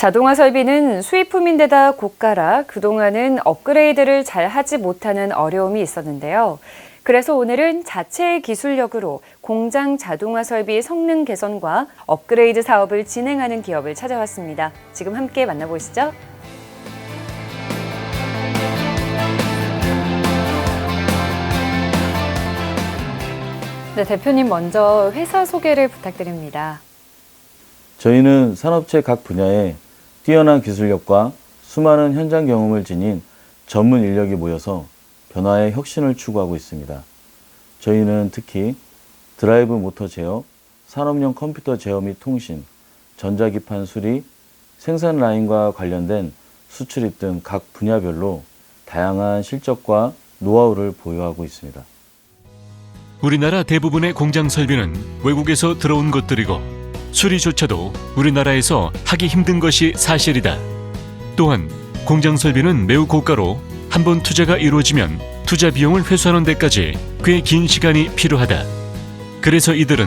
자동화 설비는 수입품인데다 고가라 그동안은 업그레이드를 잘 하지 못하는 어려움이 있었는데요. 그래서 오늘은 자체의 기술력으로 공장 자동화 설비 성능 개선과 업그레이드 사업을 진행하는 기업을 찾아왔습니다. 지금 함께 만나보시죠. 네, 대표님 먼저 회사 소개를 부탁드립니다. 저희는 산업체 각 분야에 뛰어난 기술력과 수많은 현장 경험을 지닌 전문 인력이 모여서 변화의 혁신을 추구하고 있습니다. 저희는 특히 드라이브 모터 제어, 산업용 컴퓨터 제어 및 통신, 전자기판 수리, 생산 라인과 관련된 수출입 등 각 분야별로 다양한 실적과 노하우를 보유하고 있습니다. 우리나라 대부분의 공장 설비는 외국에서 들어온 것들이고 수리조차도 우리나라에서 하기 힘든 것이 사실이다. 또한 공장 설비는 매우 고가로 한 번 투자가 이루어지면 투자 비용을 회수하는 데까지 꽤 긴 시간이 필요하다. 그래서 이들은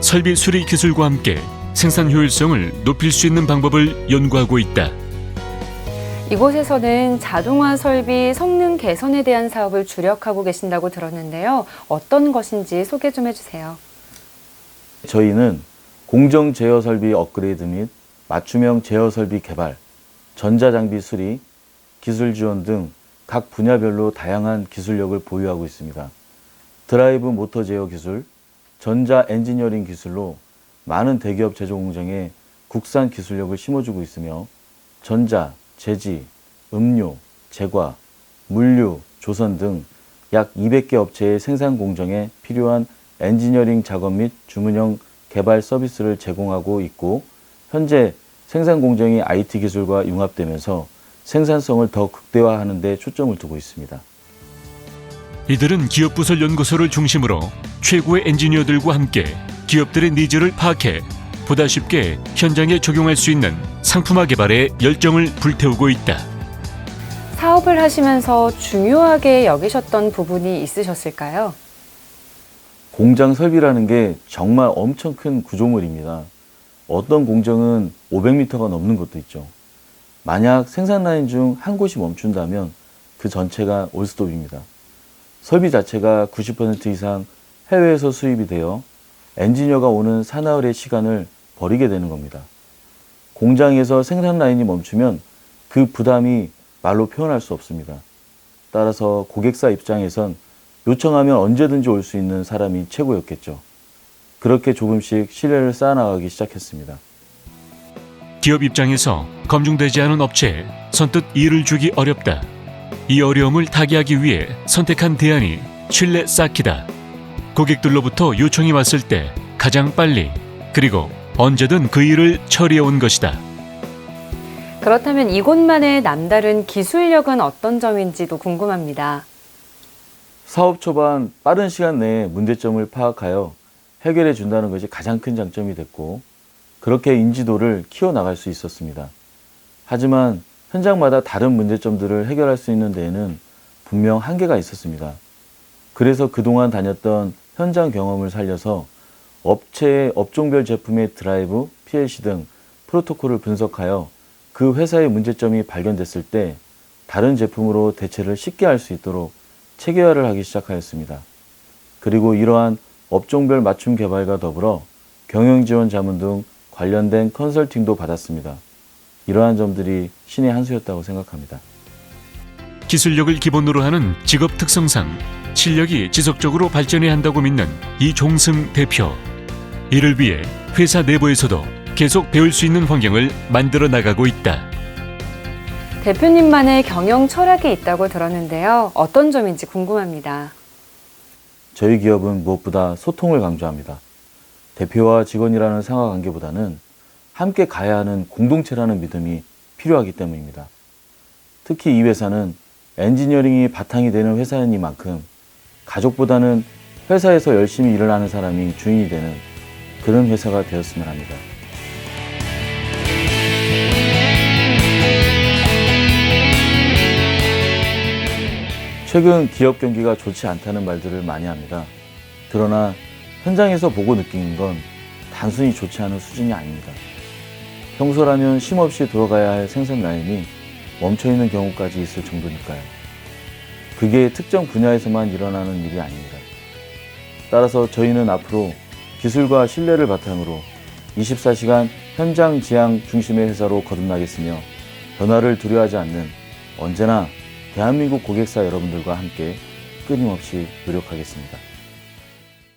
설비 수리 기술과 함께 생산 효율성을 높일 수 있는 방법을 연구하고 있다. 이곳에서는 자동화 설비 성능 개선에 대한 사업을 주력하고 계신다고 들었는데요. 어떤 것인지 소개 좀 해주세요. 저희는 공정 제어 설비 업그레이드 및 맞춤형 제어 설비 개발, 전자장비 수리, 기술 지원 등 각 분야별로 다양한 기술력을 보유하고 있습니다. 드라이브 모터 제어 기술, 전자 엔지니어링 기술로 많은 대기업 제조 공장에 국산 기술력을 심어주고 있으며 전자, 제지, 음료, 제과, 물류, 조선 등 약 200개 업체의 생산 공정에 필요한 엔지니어링 작업 및 주문형 개발 서비스를 제공하고 있고 현재 생산 공정이 IT 기술과 융합되면서 생산성을 더 극대화하는 데 초점을 두고 있습니다. 이들은 기업 부설 연구소를 중심으로 최고의 엔지니어들과 함께 기업들의 니즈를 파악해 보다 쉽게 현장에 적용할 수 있는 상품화 개발에 열정을 불태우고 있다. 사업을 하시면서 중요하게 여기셨던 부분이 있으셨을까요? 공장 설비라는 게 정말 엄청 큰 구조물입니다. 어떤 공정은 500m가 넘는 것도 있죠. 만약 생산 라인 중 한 곳이 멈춘다면 그 전체가 올스톱입니다. 설비 자체가 90% 이상 해외에서 수입이 되어 엔지니어가 오는 사나흘의 시간을 버리게 되는 겁니다. 공장에서 생산 라인이 멈추면 그 부담이 말로 표현할 수 없습니다. 따라서 고객사 입장에선 요청하면 언제든지 올 수 있는 사람이 최고였겠죠. 그렇게 조금씩 신뢰를 쌓아나가기 시작했습니다. 기업 입장에서 검증되지 않은 업체에 선뜻 일을 주기 어렵다. 이 어려움을 타개하기 위해 선택한 대안이 신뢰 쌓기다. 고객들로부터 요청이 왔을 때 가장 빨리 그리고 언제든 그 일을 처리해 온 것이다. 그렇다면 이곳만의 남다른 기술력은 어떤 점인지도 궁금합니다. 사업 초반 빠른 시간 내에 문제점을 파악하여 해결해 준다는 것이 가장 큰 장점이 됐고, 그렇게 인지도를 키워나갈 수 있었습니다. 하지만 현장마다 다른 문제점들을 해결할 수 있는 데에는 분명 한계가 있었습니다. 그래서 그동안 다녔던 현장 경험을 살려서 업체의 업종별 제품의 드라이브, PLC 등 프로토콜을 분석하여 그 회사의 문제점이 발견됐을 때 다른 제품으로 대체를 쉽게 할 수 있도록 체계화를 하기 시작하였습니다. 그리고 이러한 업종별 맞춤 개발과 더불어 경영 지원 자문 등 관련된 컨설팅도 받았습니다. 이러한 점들이 신의 한 수였다고 생각합니다. 기술력을 기본으로 하는 직업 특성상 실력이 지속적으로 발전해야 한다고 믿는 이종승 대표. 이를 위해 회사 내부에서도 계속 배울 수 있는 환경을 만들어 나가고 있다. 대표님만의 경영 철학이 있다고 들었는데요. 어떤 점인지 궁금합니다. 저희 기업은 무엇보다 소통을 강조합니다. 대표와 직원이라는 상하 관계보다는 함께 가야 하는 공동체라는 믿음이 필요하기 때문입니다. 특히 이 회사는 엔지니어링이 바탕이 되는 회사이니만큼 가족보다는 회사에서 열심히 일을 하는 사람이 주인이 되는 그런 회사가 되었으면 합니다. 최근 기업 경기가 좋지 않다는 말들을 많이 합니다. 그러나 현장에서 보고 느끼는 건 단순히 좋지 않은 수준이 아닙니다. 평소라면 쉼없이 돌아가야 할 생산 라인이 멈춰 있는 경우까지 있을 정도니까요. 그게 특정 분야에서만 일어나는 일이 아닙니다. 따라서 저희는 앞으로 기술과 신뢰를 바탕으로 24시간 현장 지향 중심의 회사로 거듭나겠으며 변화를 두려워하지 않는 언제나 대한민국 고객사 여러분들과 함께 끊임없이 노력하겠습니다.